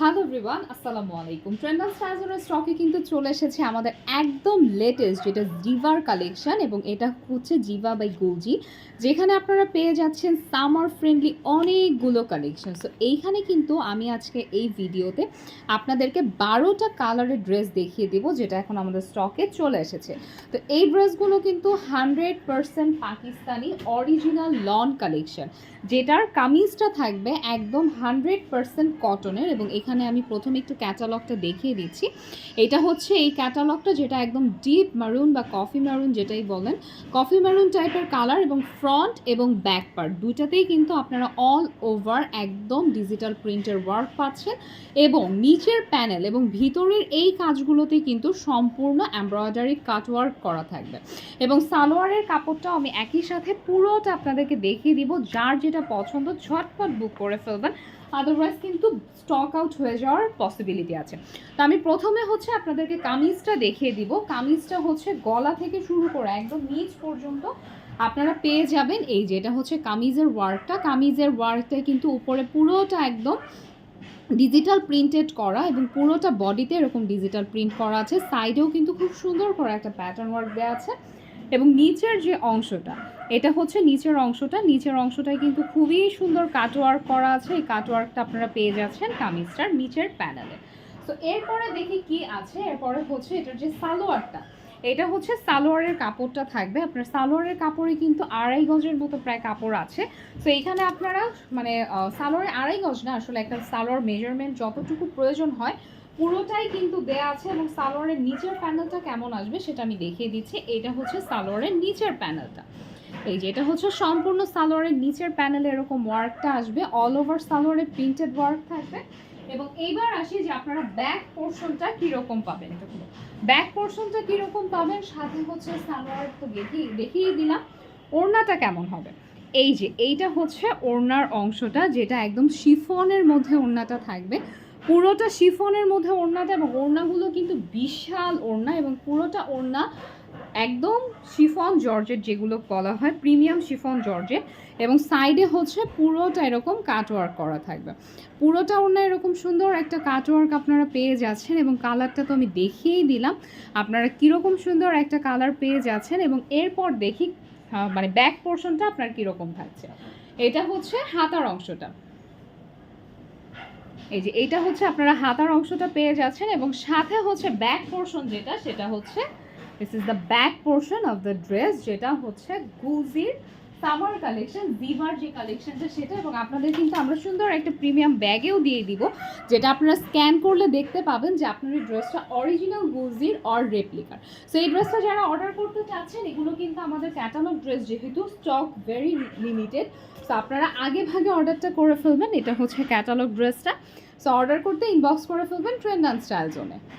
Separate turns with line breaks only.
Hello everyone আসসালামু আলাইকুম ট্রেন্ডাল স্টাইজের স্টকে কিন্তু চলে এসেছে আমাদের একদম লেটেস্ট যেটা জিভার কালেকশন এবং এটা হচ্ছে জিভা বাই গুলজি যেখানে আপনারা পেয়ে যাচ্ছেন সামার ফ্রেন্ডলি অনেকগুলো কালেকশন সো এইখানে কিন্তু আমি আজকে এই ভিডিওতে আপনাদেরকে বারোটা কালারের ড্রেস দেখিয়ে দেবো, যেটা এখন আমাদের স্টকে চলে এসেছে। তো, এই ড্রেসগুলো কিন্তু hundred percent Pakistani original lawn collection যেটার কামিজটা থাকবে একদম হান্ড্রেড পারসেন্ট কটনের এবং এখানে আমি প্রথমে একটু ক্যাটালগটা দেখিয়ে দিচ্ছি। এটা হচ্ছে এই ক্যাটালগটা যেটা একদম ডিপ মারুন বা কফি মারুন যেটাই বলেন। কফি মারুন টাইপের কালার এবং ফ্রন্ট এবং ব্যাক পার্ট দুইটাতেই কিন্তু আপনারা অল ওভার একদম ডিজিটাল প্রিন্টের ওয়ার্ক পাচ্ছেন এবং নিচের প্যানেল এবং ভিতরের এই কাজগুলোতে কিন্তু সম্পূর্ণ এমব্রয়ডারি কাটওয়ার্ক করা থাকবে। এবং সালোয়ারের কাপড়টাও আমি একই সাথে পুরোটা আপনাদেরকে দেখিয়ে দিব। যার যেটা পছন্দ ঝটপট বুক করে ফেলবেন। আদারওয়াইজ কিন্তু স্টক আউট হয়ে যাওয়ার পসিবিলিটি আছে। তো আমি প্রথমে হচ্ছে আপনাদেরকে কামিজটা দেখিয়ে দিব। কামিজটা হচ্ছে গলা থেকে শুরু করে একদম নিচ পর্যন্ত আপনারা পেয়ে যাবেন। এই যে এটা হচ্ছে কামিজের ওয়ার্কটা কামিজের ওয়ার্কটা কিন্তু উপরে পুরোটা একদম ডিজিটাল প্রিন্টেড করা এবং পুরোটা বডিতে এরকম ডিজিটাল প্রিন্ট করা আছে। সাইডেও কিন্তু খুব সুন্দর করে একটা প্যাটার্ন ওয়ার্ক দেওয়া আছে। এবং নিচের যে অংশটা, এটা হচ্ছে নিচের অংশটা। নিচের অংশটায় কিন্তু খুবই সুন্দর কাটওয়ার্ক করা আছে। এই কাটওয়ার্কটা আপনারা পেয়ে যাচ্ছেন কামিজটার নিচের প্যানেলে তো এরপরে দেখি কি আছে। এরপরে হচ্ছে এটার যে সালোয়ারটা, এটা হচ্ছে সালোয়ারের কাপড়টা থাকবে। আপনার সালোয়ারের কাপড়ে কিন্তু আড়াই গজের মতো প্রায় কাপড় আছে। তো এখানে আপনারা মানে সালোয়ারে আড়াই গজ না, আসলে একটা সালোয়ার মেজারমেন্ট যতটুকু প্রয়োজন হয় পুরোটাই কিন্তু দেয়া আছে এবং সালোয়ারের নিচের প্যানেলটা কেমন আসবে সেটা আমি দেখিয়ে দিচ্ছি। এটা হচ্ছে সালোয়ারের নিচের প্যানেলটা। এই যে এটা হচ্ছে সম্পূর্ণ সালোয়ারের নিচের প্যানেলে এরকম ওয়ার্কটা আসবে। অল ওভার সালোয়ারের প্রিন্টেড ওয়ার্ক থাকবে। এবং এইবার আসি যে আপনারা ব্যাক পোর্শনটা কীরকম পাবেন ব্যাক পোর্শনটা কীরকম পাবেন সাথে হচ্ছে সালোয়ার তো দেখিয়ে দেখিয়ে দিলাম। ওড়নাটা কেমন হবে? এই যে এইটা হচ্ছে ওড়নার অংশটা যেটা একদম শিফনের মধ্যে ওড়নাটা থাকবে। পুরোটা শিফনের মধ্যে ওড়নাটা এবং ওড়নাগুলো কিন্তু বিশাল ওড়না এবং পুরোটা ওড়না একদম শিফন জর্জেট যেগুলো বলা হয়, প্রিমিয়াম শিফন জর্জেট এবং সাইডে হচ্ছে পুরোটা এরকম কাটওয়ার্ক করা থাকবে। পুরোটা ওড়না এরকম সুন্দর একটা কাটওয়ার্ক আপনারা পেয়ে যাচ্ছেন এবং কালারটা তো আমি দেখিয়েই দিলাম। আপনারা কীরকম সুন্দর একটা কালার পেয়ে যাচ্ছেন এবং এরপর দেখি মানে ব্যাক পোর্শনটা আপনার কীরকম থাকছে। এটা হচ্ছে হাতার অংশটা। এই যে এইটা হচ্ছে আপনারা হাতার অংশটা পেয়ে যাচ্ছেন এবং সাথে হচ্ছে ব্যাক পোর্শন যেটা, সেটা হচ্ছে this is the back portion of the dress যেটা হচ্ছে গুজির সামার কালেকশন জিভার যে কালেকশনটা সেটা এবং আপনাদের কিন্তু আমরা সুন্দর একটা প্রিমিয়াম ব্যাগেও দিয়ে দিব, যেটা আপনারা স্ক্যান করলে দেখতে পাবেন যে আপনার এই ড্রেসটা অরিজিনাল গুজির অর রেপ্লিকার সো এই ড্রেসটা যারা অর্ডার করতে চাচ্ছেন, এগুলো কিন্তু আমাদের ক্যাটালগ ড্রেস যেহেতু স্টক ভেরি লিমিটেড সো আপনারা আগে ভাগে অর্ডারটা করে ফেলবেন, এটা হচ্ছে ক্যাটালগ ড্রেসটা সো অর্ডার করতে ইনবক্স করে ফেলবেন ট্রেন্ড অ্যান্ড স্টাইল জোনে